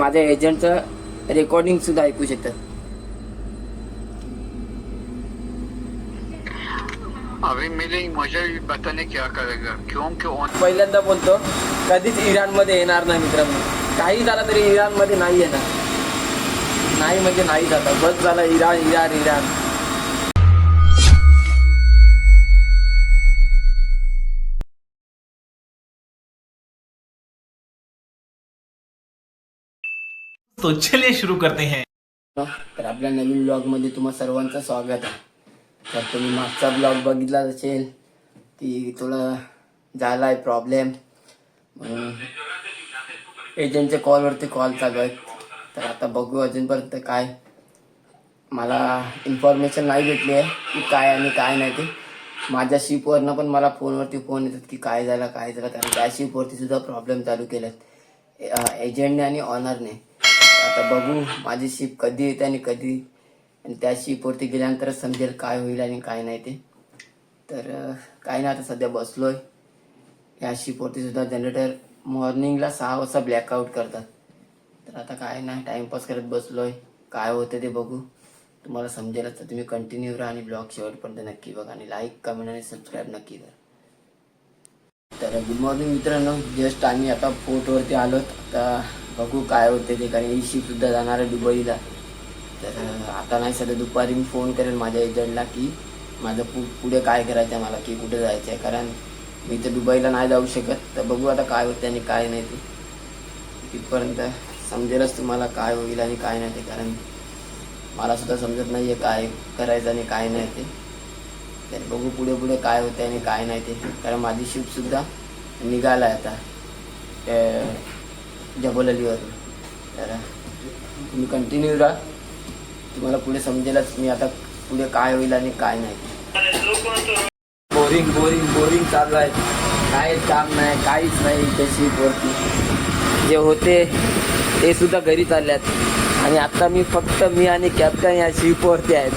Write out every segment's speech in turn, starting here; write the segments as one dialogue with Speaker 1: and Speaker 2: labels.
Speaker 1: माझ्या एजंटचं रेकॉर्डिंग सुद्धा ऐकू शकतात.
Speaker 2: अभी मिले मुझे भी पता नहीं क्या करेगा। क्योंकि उन-
Speaker 1: पहिल्यांदा बोलतो कधीच इराणमध्ये येणार नाही मित्रांनो. काही झालं तरी इराणमध्ये नाही येणार. नाही म्हणजे नाही जाता. बस झालं इराण इराण इराण.
Speaker 3: तो चलिए शुरू करते हैं।
Speaker 1: तर आपल्या नवीन ब्लॉगमध्ये तुम्हा सर्वांचं स्वागत आहे. तर तुम्ही मागचा ब्लॉग बघितला असेल ती थोडा झाला आहे प्रॉब्लेम एजंटच्या कॉलवरती कॉल चालू आहेत. तर आता बघू अजूनपर्यंत काय. मला इन्फॉर्मेशन नाही भेटली आहे की काय आणि काय नाही ते. माझ्या शिपवरनं पण मला फोनवरती फोन येतात की काय झालं काय झालं. कारण त्या शिपवरती सुद्धा प्रॉब्लेम चालू केलेत. एजंटने आणि ऑनरने आता बघू माझी शिप कधी येते आणि कधी. आणि त्या शिपवरती गेल्यानंतरच समजेल काय होईल आणि काय नाही ते. तर काय नाही आता सध्या बसलोय. या शिपवरती सुद्धा जनरेटर मॉर्निंगला सहा वाजता ब्लॅकआउट करतात. तर आता काय नाही टाइमपास करत बसलोय. काय होतं ते बघू. तुम्हाला समजेलच तर तुम्ही कंटिन्यू राहा आणि ब्लॉग शेवटपर्यंत नक्की बघा आणि लाईक कमेंट आणि सबस्क्राईब नक्की करा. तर गुड मॉर्निंग मित्रांनो. जस्ट आम्ही आता फोर्टवरती आलो आता बघू काय होते ते कारण ही सुद्धा जाणार आहे दुबईला. तर आता नाही सध्या दुपारी मी फोन करेल माझ्या एजंटला की माझं पु पुढे काय करायचं आहे मला की कुठे जायचं आहे. कारण मी तर दुबईला नाही जाऊ शकत. तर बघू आता काय होते आणि काय नाही ते. तिथपर्यंत समजेलच तुम्हाला काय होईल आणि काय नाही ते कारण मला सुद्धा समजत नाही आहे काय करायचं आणि काय नाही ते. तर बघू पुढे पुढे काय होते आणि काय नाही ते. कारण माझी शिफ्टसुद्धा निघाला आहे आता. अं, जबल तर तुम्ही कंटिन्यू राहा. तुम्हाला पुढे समजेलच मी आता पुढे काय होईल आणि काय नाही. बोरिंग बोरिंग बोरिंग चालू आहे काहीच काम नाही काहीच नाही त्या शिपवरती जे होते ते सुद्धा घरी चालल्यात. आणि आता मी फक्त मी आणि कॅप्टन या शिपवरती आहेत.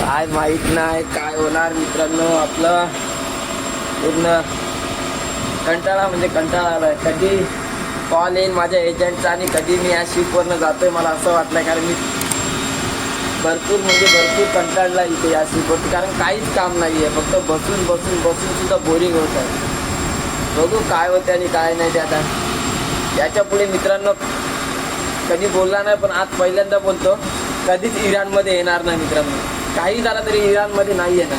Speaker 1: काय माहीत नाही काय होणार मित्रांनो आपलं. पूर्ण कंटाळा म्हणजे कंटाळा आला आहे कधी कॉल येईल माझ्या एजंटचा आणि कधी मी या शिपवरनं जातोय मला असं वाटलं कारण मी भरपूर म्हणजे भरपूर कंटाळला इथे या शिपवरती कारण काहीच काम नाही आहे फक्त बसून बसून बसून सुद्धा बोरिंग होत आहे. बघू काय होते आणि काय नाही ते आता. याच्यापुढे मित्रांनो कधी बोलला नाही पण आज पहिल्यांदा बोलतो. कधीच इराणमध्ये येणार नाही मित्रांनो. काही झालं तरी इराणमध्ये नाही येणार.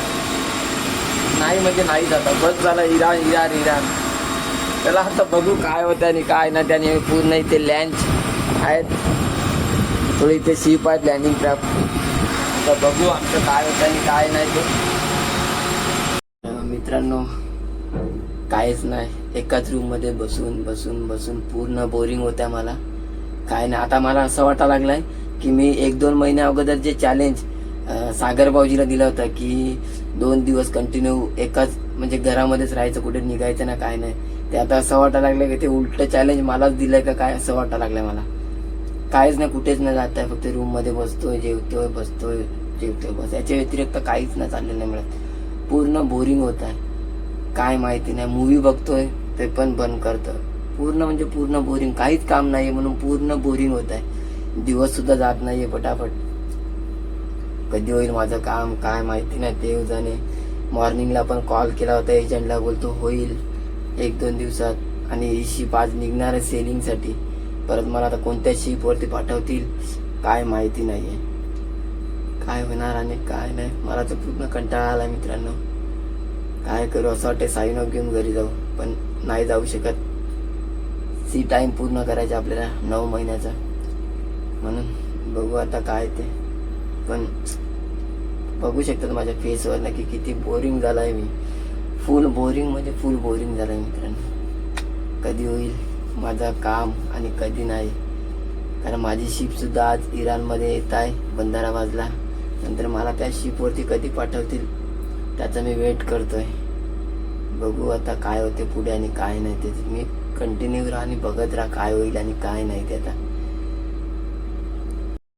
Speaker 1: नाही म्हणजे नाही जाता. बस झालं इराण इराण इराण. त्याला आता बघू काय होतं आणि काय नाही. त्याने पूर्ण इथे लँच आहेत. थोडी इथे शिप आहेत लँडिंग क्राफ्ट आता बघू आमचं काय होतं आणि काय नाही ते. मित्रांनो काहीच नाही. एकाच रूममध्ये बसून बसून बसून पूर्ण बोरिंग होत्या मला. काय नाही. आता मला असं वाटायला लागलंय की मी एक दोन महिन्या अगोदर जे चॅलेंज सागर भाऊजीला दिलं होतं की दोन दिवस कंटिन्यू एकाच म्हणजे घरामध्येच राहायचं कुठे निघायचं ना काय नाही. ते आता असं वाटायला लागलं की ते उलट चॅलेंज मलाच दिलंय का काय असं वाटायला लागलंय मला. काहीच नाही कुठेच नाही जात आहे फक्त रूममध्ये बसतोय जेवतोय बसतोय जेवतोय बस. याच्या व्यतिरिक्त काहीच नाही चाललेलं नाही मिळत. पूर्ण बोरिंग होत आहे. काय माहिती नाही मूवी बघतोय ते पण बंद करतोय. पूर्ण म्हणजे पूर्ण बोरिंग काहीच काम नाहीये म्हणून पूर्ण बोरिंग होत आहे. दिवस सुद्धा जात नाहीये पटापट. कधी होईल माझं काम काय माहिती नाही देव जाणे मॉर्निंगला पण कॉल केला होता एजंटला बोलतो होईल. एक दोन दिवसात आणि ही शिप आज निघणार आहे सेलिंगसाठी परत मला आता कोणत्या शिपवरती पाठवतील काय माहिती नाही आहे काय होणार आणि काय नाही मला तर पूर्ण कंटाळा आला मित्रांनो. काय करू असं वाटते साईन ऑफ घेऊन घरी जाऊ पण नाही जाऊ शकत. सी टाईम पूर्ण करायचा आपल्याला नऊ महिन्याचा. म्हणून बघू आता काय ते. पण बघू शकतात माझ्या फेसवर ना की किती बोरिंग झालाय मी. फुल बोरिंग म्हणजे फुल बोरिंग झालं मित्रांनो. कधी होईल माझं काम आणि कधी नाही. कारण माझी शिपसुद्धा आज इराणमध्ये येत आहे बंधाराबाजला नंतर मला त्या शिपवरती कधी पाठवतील त्याचा मी वेट करतोय. बघू आता काय होते पुढे आणि काय नाही ते. मी कंटिन्यू राहा आणि बघत राहा काय होईल आणि काय नाही ते आता.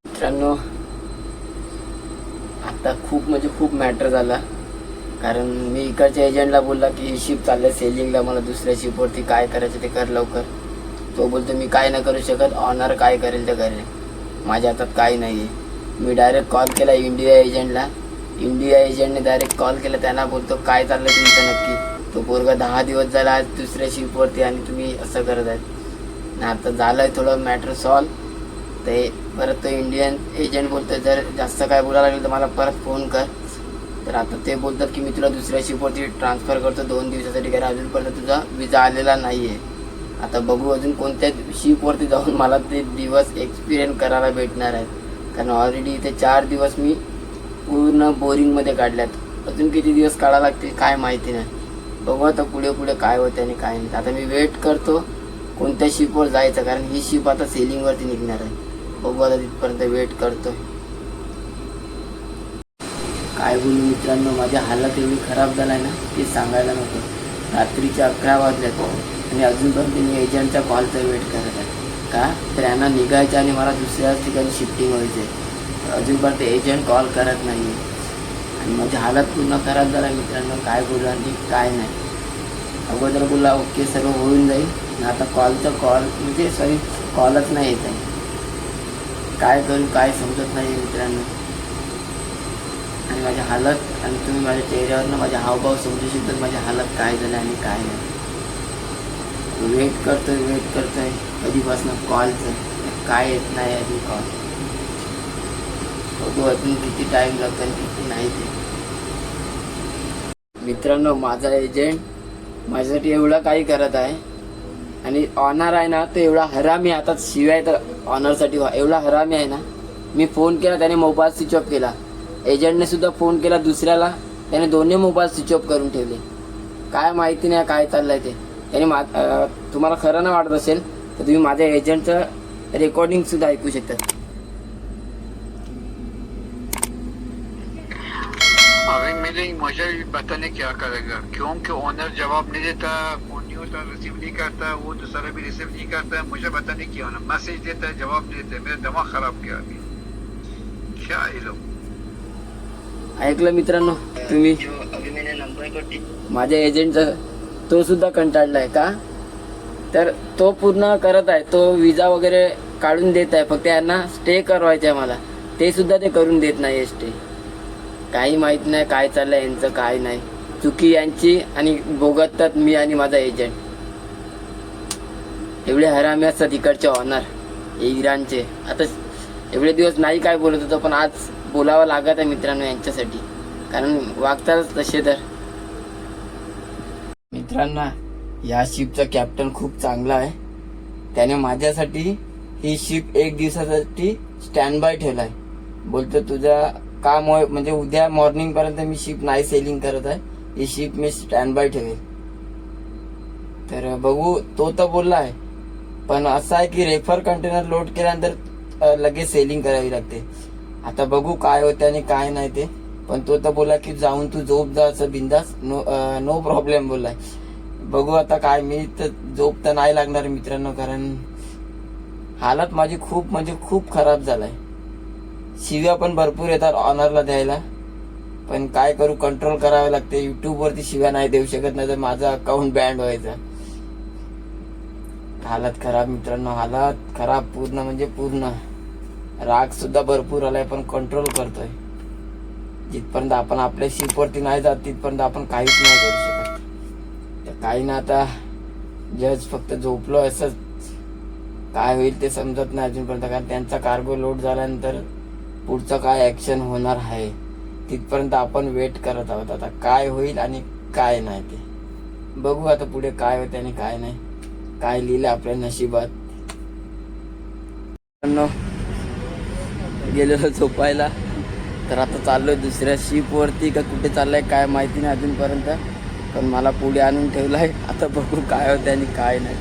Speaker 1: मित्रांनो आता खूप म्हणजे खूप मॅटर झाला. कारण मी इकडच्या एजंटला बोलला की शिप चाललंय सेलिंगला मला दुसऱ्या शिपवरती काय करायचं ते कर लवकर. तो बोलतो मी काय नाही करू शकत ऑनर काय करेल ते करेल. माझ्या हातात काही नाही आहे मी डायरेक्ट कॉल केला इंडिया एजंटला इंडिया एजंटने डायरेक्ट कॉल केला त्यांना बोलतो काय चाललं तुमचं नक्की? तो पोरगा दहा दिवस झाला आज दुसऱ्या शिपवरती आणि तुम्ही असं करत आहेत. आता झालं आहे थोडं मॅटर सॉल्व ते परत तो इंडियन एजंट बोलतो जर जास्त काय बोलायला लागेल तर मला परत फोन कर. तर आता ते बोलतात की मी तुला दुसऱ्या शिपवरती ट्रान्सफर करतो दोन दिवसासाठी कारण अजूनपर्यंत तुझा विजा आलेला नाही आहे आता बघू अजून कोणत्या शिपवरती जाऊन मला ते दिवस एक्सपिरियन्स करायला भेटणार आहेत. कारण ऑलरेडी इथे चार दिवस मी पूर्ण बोरिंगमध्ये काढल्यात. अजून किती दिवस काढायला लागतील काय माहिती नाही. बघू आता पुढे पुढे काय होते आणि काय नाही. आता मी वेट करतो कोणत्या शिपवर जायचं कारण ही शिप आता सेलिंगवरती निघणार आहे. बघू आता तिथपर्यंत वेट करतो काय बोलू मित्रांनो माझी हालत एवढी खराब झालाय ना ते सांगायला नको. रात्रीच्या अकरा वाजल्यात आणि अजूनपर्यंत मी एजंटचा कॉलचा वेट करत आहे. का? तर यांना निघायचं आणि मला दुसऱ्याच ठिकाणी शिफ्टिंग व्हायचं आहे अजूनपर्यंत एजंट कॉल करत नाही आहे आणि माझी हालत पूर्ण खराब झाला मित्रांनो काय बोलू आणि काय नाही. अगोदर बोला ओके सर्व होऊन जाईल. आणि आता कॉलचं कॉल म्हणजे सॉरी कॉलच नाही येत आहे. काय करू काय समजत नाही मित्रांनो. माझी हालत आणि तुम्ही माझ्या चेहऱ्यावरनं माझे हावभाव समजू शकतात माझी हालत काय झालं आणि काय नाही. वेट करतोय वेट करतोय. कधीपासून कॉलचं काय येत नाही अजून कॉल बघू अजून किती टाईम लागतो आणि किती नाही ते. मित्रांनो माझा एजंट माझ्यासाठी एवढं काही करत आहे. आणि ऑनर आहे ना तो एवढा हरामी आता शिवाय तर ऑनरसाठी एवढा हरामी आहे ना. मी फोन केला त्याने मोबाईल स्विच ऑफ केला. एजंटने सुद्धा फोन केला दुसऱ्याला. त्याने दोन्ही मोबाईल स्विच ऑफ करून ठेवले. काय माहिती नाही काय चाललंय ते. त्याने मा तुम्हाला खरं ना वाटत असेल तर तुम्ही माझ्या एजंटचं रेकॉर्डिंग सुद्धा ऐकू शकता.
Speaker 2: अभी मिलेंगे पता नहीं क्या करेगा. क्योंकि ओनर जवाब नहीं देता फोन नहीं होता रिसीव नहीं करता वो दूसरा भी रिसीव नहीं करता. मुझे पता नहीं क्या होना मैसेज देता है जवाब नहीं देता. मेरा दिमाग खराब किया अभी. क्या ये लोग?
Speaker 1: ऐकलं मित्रांनो तुम्ही? माझ्या एजंटचा तो सुद्धा कंटाळला आहे का? तर तो पूर्ण करत आहे. तो विजा वगैरे काढून देत आहे. फक्त यांना स्टे करवायचं आहे मला. ते सुद्धा ते करून देत नाही स्टे काही माहीत नाही काय चाललंय यांचं काय नाही. चुकी यांची आणि भोगतात मी आणि माझा एजंट एवढे हरामी असतात इकडचे ऑनर इराणचे. आता एवढे दिवस नाही काय बोलत होतो पण आज बोलावं लागत आहे मित्रांनो यांच्यासाठी. कारण वागतातच तसे तर. मित्रांनो या शिपचा कॅप्टन खूप चांगला आहे. त्याने माझ्यासाठी ही शिप एक दिवसासाठी स्टँड बाय ठेवलाय. बोलतो तुझा काम होय म्हणजे उद्या मॉर्निंग पर्यंत मी शिप नाही सेलिंग करत आहे. ही शिप मी स्टँड बाय ठेवेल. तर बघू तो तर बोलला आहे. पण असं आहे की रेफर कंटेनर लोड केल्यानंतर लगेच सेलिंग करावी लागते. आता बघू काय होते आणि काय नाही ते. पण तो तर बोला की जाऊन तू झोप जा असं बिंदास. नो नो प्रॉब्लेम बोललाय. बघू आता काय मी तर झोप तर नाही लागणार मित्रांनो कारण हालत माझी खूप म्हणजे खूप खराब झालाय. शिव्या पण भरपूर येतात ऑनरला द्यायला. पण काय करू कंट्रोल करावे लागते. युट्यूबवरती शिव्या नाही देऊ शकत नाही तर माझा अकाउंट बँड व्हायचा. हालत खराब मित्रांनो हालत खराब पूर्ण म्हणजे पूर्ण. राग सुद्धा भरपूर आलाय पण कंट्रोल करतोय. जिथपर्यंत आपण आपल्या शिपवरती नाही जात तिथपर्यंत आपण काहीच नाही करू शकत. तर काही ना आता जज फक्त झोपलो असंच. काय होईल ते समजत नाही अजूनपर्यंत कारण त्यांचा कार्गो लोड झाल्यानंतर पुढचं काय ऍक्शन होणार आहे तिथपर्यंत आपण वेट करत आहोत. आता काय होईल आणि काय नाही ते. बघू आता पुढे काय होते आणि काय नाही. काय लिहिलं आपल्या नशिबात मित्रांनो, गेलेलो झोपायला. तर आता चाललोय दुसऱ्या शिपवरती का कुठे चाललंय काय माहिती नाही अजूनपर्यंत. पण मला पुढे आणून ठेवलं आहे आता बघू काय होतं आणि काय नाही.